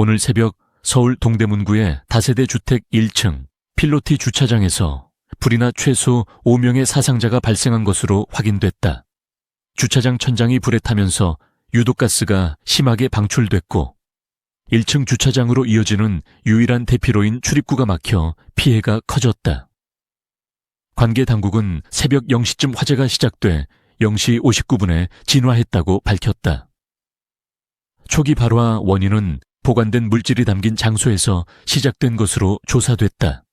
오늘 새벽 서울 동대문구의 다세대 주택 1층 필로티 주차장에서 불이나 최소 5명의 사상자가 발생한 것으로 확인됐다. 주차장 천장이 불에 타면서 유독가스가 심하게 방출됐고 1층 주차장으로 이어지는 유일한 대피로인 출입구가 막혀 피해가 커졌다. 관계 당국은 새벽 0시쯤 화재가 시작돼 0시 59분에 진화했다고 밝혔다. 초기 발화 원인은 보관된 물질이 담긴 장소에서 시작된 것으로 조사됐다.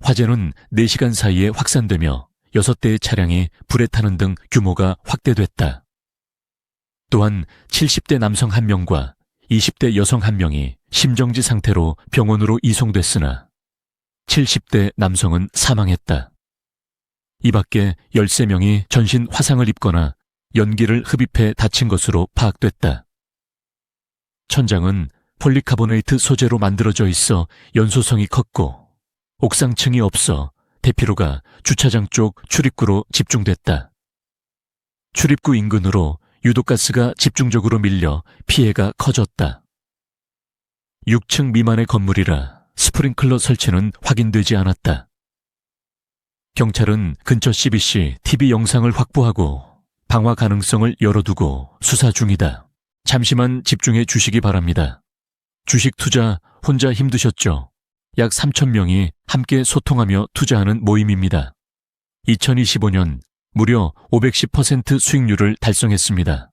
화재는 4시간 사이에 확산되며 6대의 차량이 불에 타는 등 규모가 확대됐다. 또한 70대 남성 1명과 20대 여성 1명이 심정지 상태로 병원으로 이송됐으나 70대 남성은 사망했다. 이 밖에 13명이 전신 화상을 입거나 연기를 흡입해 다친 것으로 파악됐다. 천장은 폴리카보네이트 소재로 만들어져 있어 연소성이 컸고 옥상층이 없어 대피로가 주차장 쪽 출입구로 집중됐다. 출입구 인근으로 유독가스가 집중적으로 밀려 피해가 커졌다. 6층 미만의 건물이라 스프링클러 설치는 확인되지 않았다. 경찰은 근처 CBC TV 영상을 확보하고 방화 가능성을 열어두고 수사 중이다. 잠시만 집중해 주시기 바랍니다. 주식 투자 혼자 힘드셨죠? 약 3,000명이 함께 소통하며 투자하는 모임입니다. 2025년 무려 510% 수익률을 달성했습니다.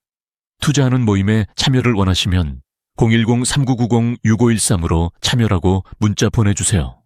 투자하는 모임에 참여를 원하시면 010-3990-6513으로 참여라고 문자 보내주세요.